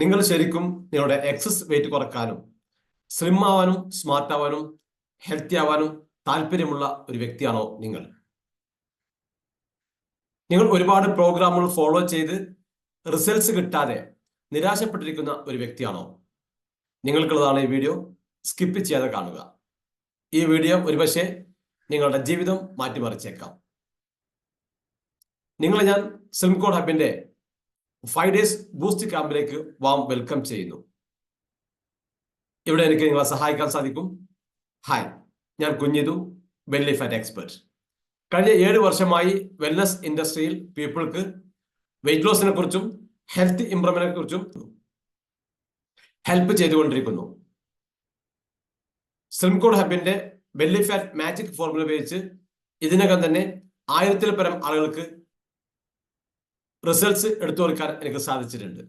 നിങ്ങൾ ശരിക്കും നിങ്ങളുടെ എക്സസ് വെയിറ്റ് കുറക്കാനും സ്ലിം ആവാനും സ്മാർട്ട് ആവാനും ഹെൽത്തി ആവാനും താല്പര്യമുള്ള ഒരു വ്യക്തിയാണോ നിങ്ങൾ? നിങ്ങൾ ഒരുപാട് പ്രോഗ്രാമുകൾ ഫോളോ ചെയ്ത് റിസൾട്ട്സ് കിട്ടാതെ നിരാശപ്പെട്ടിരിക്കുന്ന ഒരു വ്യക്തിയാണോ? നിങ്ങൾക്കുള്ളതാണ് ഈ വീഡിയോ സ്കിപ്പ് ചെയ്യാതെ കാണുക. ഈ വീഡിയോ ഒരുപക്ഷെ നിങ്ങളുടെ ജീവിതം മാറ്റിമറിച്ചേക്കാം. നിങ്ങളെ ഞാൻ സ്ലിംകോഡ് ഹബിന്റെ ഫൈവ് ഡേയ്സ് ബൂസ്റ്റ് ക്യാമ്പിലേക്ക് വാം വെൽക്കം ചെയ്യുന്നു. ഇവിടെ എനിക്ക് നിങ്ങളെ സഹായിക്കാൻ സാധിക്കും. ഹായ് ഞാൻ കുഞ്ഞിതു ബെല്ലി ഫാറ്റ് എക്സ്പെർട്ട് കഴിഞ്ഞ ഏഴ് വർഷമായി വെൽനസ് ഇൻഡസ്ട്രിയിൽ പീപ്പിൾക്ക് വെയിറ്റ് ലോസിനെ കുറിച്ചും ഹെൽത്ത് ഇംപ്രൂവ്മെന്റിനെ കുറിച്ചും ഹെൽപ്പ് ചെയ്തുകൊണ്ടിരിക്കുന്നു. സ്ലിംകോഡ് ഹബിന്റെ ബെല്ലി ഫാറ്റ് മാജിക് ഫോർമുല ഉപയോഗിച്ച് ഇതിനകം തന്നെ ആയിരത്തിൽ പരം ആളുകൾക്ക് റിസൾട്ട്സ് എടുത്തു കൊടുക്കാൻ എനിക്ക് സാധിച്ചിട്ടുണ്ട്.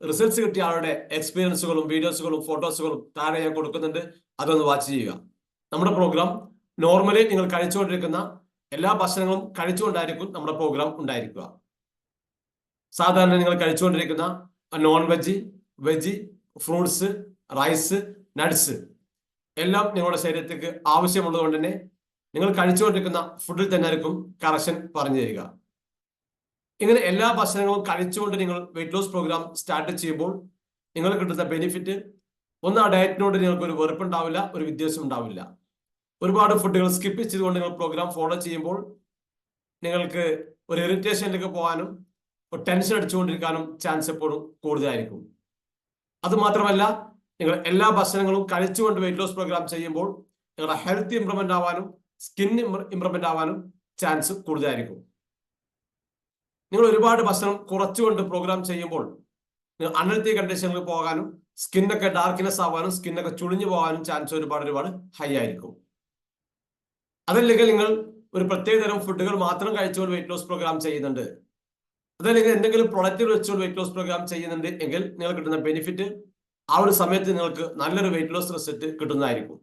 റിസൾട്ട്സ് കിട്ടിയ ആളുടെ എക്സ്പീരിയൻസുകളും വീഡിയോസുകളും ഫോട്ടോസുകളും താഴെ ഞാൻ കൊടുക്കുന്നുണ്ട്. അതൊന്ന് വാച്ച് ചെയ്യുക. നമ്മുടെ പ്രോഗ്രാം നോർമലി നിങ്ങൾ കഴിച്ചുകൊണ്ടിരിക്കുന്ന എല്ലാ ഭക്ഷണങ്ങളും കഴിച്ചുകൊണ്ടായിരിക്കും നമ്മുടെ പ്രോഗ്രാം ഉണ്ടായിരിക്കുക. സാധാരണ നിങ്ങൾ കഴിച്ചുകൊണ്ടിരിക്കുന്ന non veg veg fruits rice nuts എല്ലാം നിങ്ങളുടെ ശരീരത്തേക്ക് ആവശ്യമുള്ളത് കൊണ്ട് തന്നെ നിങ്ങൾ കഴിച്ചുകൊണ്ടിരിക്കുന്ന ഫുഡിൽ തന്നെ ആയിരിക്കും കറക്ഷൻ പറഞ്ഞു തരിക. ഇങ്ങനെ എല്ലാ ഭക്ഷണങ്ങളും കഴിച്ചുകൊണ്ട് നിങ്ങൾ വെയിറ്റ് ലോസ് പ്രോഗ്രാം സ്റ്റാർട്ട് ചെയ്യുമ്പോൾ നിങ്ങൾ കിട്ടുന്ന ബെനിഫിറ്റ് ഒന്ന് ആ ഡയറ്റിനോട് നിങ്ങൾക്ക് ഒരു വെറുപ്പുണ്ടാവില്ല ഒരു വിദ്വേഷം ഉണ്ടാവില്ല. ഒരുപാട് ഫുഡുകൾ സ്കിപ്പ് ചെയ്തുകൊണ്ട് നിങ്ങൾ പ്രോഗ്രാം ഫോളോ ചെയ്യുമ്പോൾ നിങ്ങൾക്ക് ഒരു ഇറിറ്റേഷനിലേക്ക് പോകാനും ഒരു ടെൻഷൻ അടിച്ചുകൊണ്ടിരിക്കാനും ചാൻസ് എപ്പോഴും കൂടുതലായിരിക്കും. അതുമാത്രമല്ല നിങ്ങൾ എല്ലാ ഭക്ഷണങ്ങളും കഴിച്ചുകൊണ്ട് വെയിറ്റ് ലോസ് പ്രോഗ്രാം ചെയ്യുമ്പോൾ നിങ്ങളുടെ ഹെൽത്ത് ഇംപ്രൂവ്മെന്റ് ആവാനും സ്കിൻ ഇംപ്രൂവ്മെന്റ് ആവാനും ചാൻസ് കൂടുതലായിരിക്കും. നിങ്ങൾ ഒരുപാട് ഭക്ഷണം കുറച്ചുകൊണ്ട് പ്രോഗ്രാം ചെയ്യുമ്പോൾ നിങ്ങൾ അൺഹെൽത്തി കണ്ടീഷനിൽ പോകാനും സ്കിന്നൊക്കെ ഡാർക്ക്നെസ് ആവാനും സ്കിന്നൊക്കെ ചുളിഞ്ഞു പോകാനും ചാൻസ് ഒരുപാട് ഒരുപാട് ഹൈ ആയിരിക്കും. അതല്ലെങ്കിൽ നിങ്ങൾ ഒരു പ്രത്യേക തരം ഫുഡുകൾ മാത്രം കഴിച്ചുകൊണ്ട് വെയിറ്റ് ലോസ് പ്രോഗ്രാം ചെയ്യുന്നുണ്ട്. അതല്ലെങ്കിൽ എന്തെങ്കിലും പ്രൊഡക്റ്റുകൾ വെച്ചുകൊണ്ട് വെയിറ്റ് ലോസ് പ്രോഗ്രാം ചെയ്യുന്നുണ്ട് എങ്കിൽ നിങ്ങൾ കിട്ടുന്ന ബെനിഫിറ്റ് ആ ഒരു സമയത്ത് നിങ്ങൾക്ക് നല്ലൊരു വെയിറ്റ് ലോസ് റിസൾട്ട് കിട്ടുന്നതായിരിക്കും.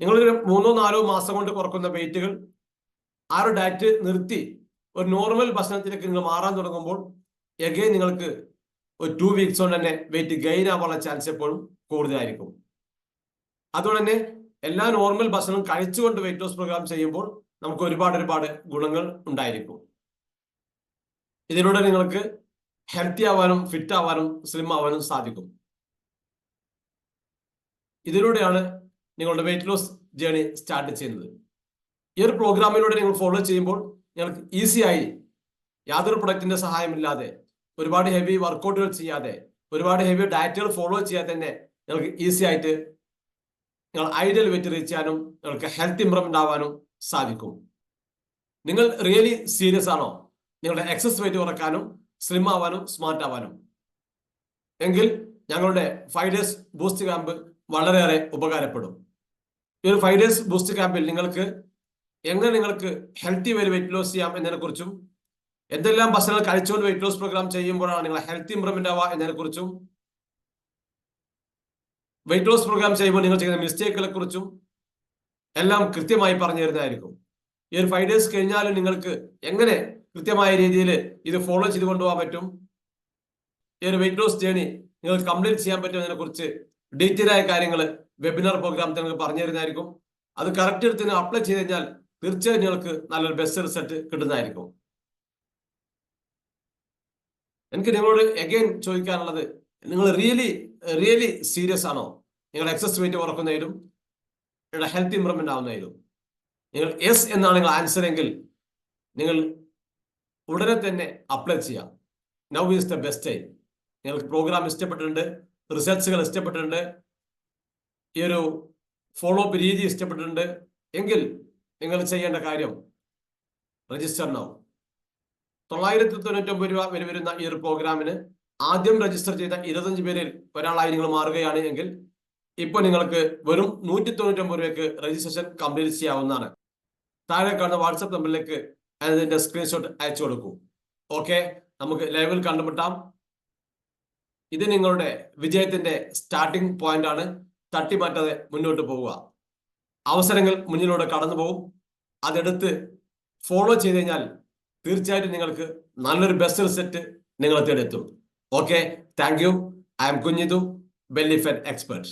നിങ്ങളൊരു മൂന്നോ നാലോ മാസം കൊണ്ട് കുറക്കുന്ന വെയിറ്റുകൾ ആ ഒരു ഡയറ്റ് നിർത്തി ഒരു നോർമൽ ഭക്ഷണത്തിലേക്ക് നിങ്ങൾ മാറാൻ തുടങ്ങുമ്പോൾ എഗെയിൻ നിങ്ങൾക്ക് ഒരു ടു വീക്സ് കൊണ്ട് തന്നെ വെയിറ്റ് ഗെയിൻ ആവാനുള്ള ചാൻസ് എപ്പോഴും കൂടുതലായിരിക്കും. അതുകൊണ്ട് തന്നെ എല്ലാ നോർമൽ ഭക്ഷണം കഴിച്ചുകൊണ്ട് വെയിറ്റ് ലോസ് പ്രോഗ്രാം ചെയ്യുമ്പോൾ നമുക്ക് ഒരുപാട് ഒരുപാട് ഗുണങ്ങൾ ഉണ്ടായിരിക്കും. ഇതിലൂടെ നിങ്ങൾക്ക് ഹെൽത്തി ആവാനും ഫിറ്റ് ആവാനും സ്ലിം ആവാനും സാധിക്കും. ഇതിലൂടെയാണ് നിങ്ങളുടെ വെയിറ്റ് ലോസ് ജേണി സ്റ്റാർട്ട് ചെയ്യുന്നത്. ഈ ഒരു പ്രോഗ്രാമിലൂടെ നിങ്ങൾ ഫോളോ ചെയ്യുമ്പോൾ നിങ്ങൾക്ക് ഈസിയായി യാതൊരു പ്രൊഡക്റ്റിന്റെ സഹായമില്ലാതെ ഒരുപാട് ഹെവി വർക്കൗട്ടുകൾ ചെയ്യാതെ ഒരുപാട് ഹെവി ഡയറ്റുകൾ ഫോളോ ചെയ്യാതെ തന്നെ നിങ്ങൾക്ക് ഈസി ആയിട്ട് നിങ്ങൾ ഐഡിയൽ വെയിറ്റ് റീച്ച് ചെയ്യാനും നിങ്ങൾക്ക് ഹെൽത്ത് ഇംപ്രൂവ്മെന്റ് ആവാനും സാധിക്കും. നിങ്ങൾ റിയലി സീരിയസ് ആണോ? നിങ്ങളുടെ എക്സസ് വെയിറ്റ് കുറക്കാനും സ്ലിം ആവാനും സ്മാർട്ട് ആവാനും. എങ്കിൽ ഞങ്ങളുടെ ഫൈവ് ഡേയ്സ് ബൂസ്റ്റ് ക്യാമ്പ് വളരെയേറെ ഉപകാരപ്പെടും. ഈ ഒരു ഫൈവ് ഡേയ്സ് ബൂസ്റ്റ് ക്യാമ്പിൽ നിങ്ങൾക്ക് എങ്ങനെ നിങ്ങൾക്ക് ഹെൽത്തി വരെ വെയിറ്റ് ലോസ് ചെയ്യാം എന്നതിനെ കുറിച്ചും എന്തെല്ലാം ഭക്ഷണങ്ങൾ കഴിച്ചുകൊണ്ട് വെയിറ്റ് ലോസ് പ്രോഗ്രാം ചെയ്യുമ്പോഴാണ് നിങ്ങൾ ഹെൽത്ത് ഇംപ്രൂവ്മെന്റ് ആവുക എന്നതിനെ കുറിച്ചും വെയിറ്റ് ലോസ് പ്രോഗ്രാം ചെയ്യുമ്പോൾ നിങ്ങൾ ചെയ്യുന്ന മിസ്റ്റേക്കുകളെ കുറിച്ചും എല്ലാം കൃത്യമായി പറഞ്ഞു തരുന്നതായിരിക്കും. ഈ ഒരു ഫൈവ് ഡേയ്സ് കഴിഞ്ഞാലും നിങ്ങൾക്ക് എങ്ങനെ കൃത്യമായ രീതിയിൽ ഇത് ഫോളോ ചെയ്ത് കൊണ്ടുപോകാൻ പറ്റും? ഈ ഒരു വെയിറ്റ് ലോസ് ജേണി നിങ്ങൾക്ക് കംപ്ലീറ്റ് ചെയ്യാൻ പറ്റും കുറിച്ച് ഡീറ്റെയിൽ ആയ കാര്യങ്ങൾ വെബിനാർ പ്രോഗ്രാം നിങ്ങൾക്ക് പറഞ്ഞു തരുന്നതായിരിക്കും. അത് കറക്റ്റ് എടുത്ത് അപ്ലൈ ചെയ്ത് കഴിഞ്ഞാൽ തീർച്ചയായും നിങ്ങൾക്ക് നല്ലൊരു ബെസ്റ്റ് റിസൾട്ട് കിട്ടുന്നതായിരിക്കും. എനിക്ക് നിങ്ങളോട് എഗെയിൻ ചോദിക്കാനുള്ളത് നിങ്ങൾ റിയലി റിയലി സീരിയസ് ആണോ? നിങ്ങൾ എക്സസ് വെയിറ്റ് കുറക്കുന്നതിലും നിങ്ങളുടെ ഹെൽത്ത് ഇംപ്രൂവ്മെന്റ് ആവുന്നതിലും. നിങ്ങൾ എസ് എന്നാണ് നിങ്ങൾ ആൻസർ എങ്കിൽ നിങ്ങൾ ഉടനെ തന്നെ അപ്ലൈ ചെയ്യാം now is the best time നിങ്ങൾക്ക് പ്രോഗ്രാം ഇഷ്ടപ്പെട്ടിട്ടുണ്ട് റിസൾട്ട്സുകൾ ഇഷ്ടപ്പെട്ടിട്ടുണ്ട് ഈ ഒരു ഫോളോ അപ്പ് രീതി ഇഷ്ടപ്പെട്ടിട്ടുണ്ട് എങ്കിൽ നിങ്ങൾ ചെയ്യേണ്ട കാര്യം രജിസ്റ്റർ നൗ തൊള്ളായിരത്തി തൊണ്ണൂറ്റൊമ്പത് രൂപ വരെ വരുന്ന ഈ ഒരു പ്രോഗ്രാമിന് ആദ്യം രജിസ്റ്റർ ചെയ്ത ഇരുപത്തഞ്ച് പേരിൽ ഒരാളായി നിങ്ങൾ മാറുകയാണ് എങ്കിൽ ഇപ്പൊ നിങ്ങൾക്ക് വെറും നൂറ്റി തൊണ്ണൂറ്റൊമ്പത് രൂപയ്ക്ക് രജിസ്ട്രേഷൻ കംപ്ലീറ്റ് ചെയ്യാവുന്നതാണ്. താഴെ കാണുന്ന വാട്സപ്പ് നമ്പറിലേക്ക് അതിന്റെ സ്ക്രീൻഷോട്ട് അയച്ചു കൊടുക്കൂ. ഓക്കെ നമുക്ക് ലൈവിൽ കണ്ടുമുട്ടാം. ഇത് നിങ്ങളുടെ വിജയത്തിന്റെ സ്റ്റാർട്ടിംഗ് പോയിന്റ് ആണ്. തട്ടിമാറ്റാതെ മുന്നോട്ട് പോവുക. അവസരങ്ങൾ മുന്നിലൂടെ കടന്നു പോകും. അതെടുത്ത് ഫോളോ ചെയ്ത് കഴിഞ്ഞാൽ തീർച്ചയായിട്ടും നിങ്ങൾക്ക് നല്ലൊരു ബെസ്റ്റ് റിസൾട്ട് നിങ്ങളെ തേടിയെത്തും okay thank you I'm Kunjithu ബെല്ലിഫെൻ expert